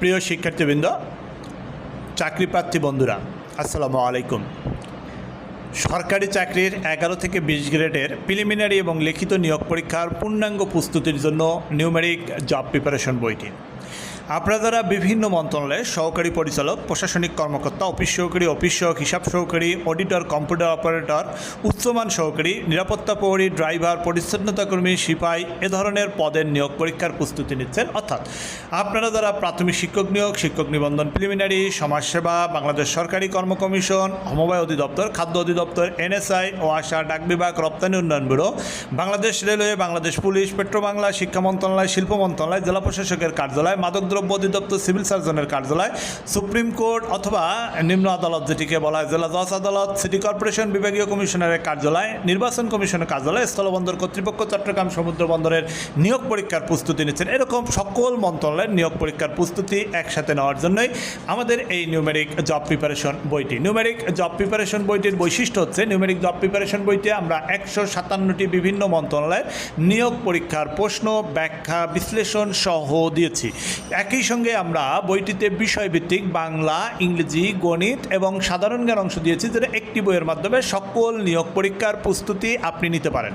প্রিয় শিক্ষার্থীবৃন্দ চাকরি প্রার্থী বন্ধুরা, আসসালামু আলাইকুম। সরকারি চাকরির এগারো থেকে বিশ গ্রেডের প্রিলিমিনারি এবং লিখিত নিয়োগ পরীক্ষার পূর্ণাঙ্গ প্রস্তুতির জন্য নিউমেরিক জব প্রিপারেশন বইটি। আপনারা যারা বিভিন্ন মন্ত্রণালয়ের সহকারী পরিচালক, প্রশাসনিক কর্মকর্তা, অফিস সহকারী, অফিস সহক, হিসাব সহকারী, অডিটর, কম্পিউটার অপারেটর, উচ্চমান সহকারী, নিরাপত্তা প্রহরী, ড্রাইভার, পরিচ্ছন্নতা কর্মী, সিপাই এ ধরনের পদের নিয়োগ পরীক্ষার প্রস্তুতি নিচ্ছেন। অর্থাৎ আপনারা যারা প্রাথমিক শিক্ষক নিয়োগ, শিক্ষক নিবন্ধন প্রিলিমিনারি সমাজসেবা, বাংলাদেশ সরকারি কর্ম কমিশন, সমবায় অধিদপ্তর, খাদ্য অধিদপ্তর, এনএসআই ও আশা ডাক বিভাগ, রপ্তানি উন্নয়ন bureau, Bangladesh railway, Bangladesh police Petrobangla শিক্ষা মন্ত্রণালয়, শিল্প মন্ত্রণালয়, জেলা প্রশাসকের কার্যালয়, মাদকদ্রব্য অধিদপ্তর সিভিল সার্জনের কার্যালয়, সুপ্রিম কোর্ট অথবা নিম্ন আদালত যেটিকে বলা হয় জেলা জজ আদালত, সিটি কর্পোরেশন বিভাগীয় কমিশনারের কার্যালয়, নির্বাচন কমিশনের কার্যালয়, স্থলবন্দর কর্তৃপক্ষ, চট্টগ্রাম সমুদ্র বন্দরের নিয়োগ পরীক্ষার প্রস্তুতি নিচ্ছেন। এরকম সকল মন্ত্রণালয়ের নিয়োগ পরীক্ষার প্রস্তুতি একসাথে নেওয়ার জন্যই আমাদের এই নিউমেরিক জব প্রিপারেশন বইটি। নিউমেরিক জব প্রিপারেশন বইটির বৈশিষ্ট্য হচ্ছে নিউমেরিক জব প্রিপারেশন বইতে আমরা একশো সাতান্নটি বিভিন্ন মন্ত্রণালয়ের নিয়োগ পরীক্ষার প্রশ্ন, ব্যাখ্যা, বিশ্লেষণ সহ দিয়েছি। একই সঙ্গে আমরা বইটিতে বিষয়ভিত্তিক বাংলা, ইংরেজি, গণিত এবং সাধারণ জ্ঞান অংশ দিয়েছি, যেটা একটি বইয়ের মাধ্যমে সকল নিয়োগ পরীক্ষার প্রস্তুতি আপনি নিতে পারেন।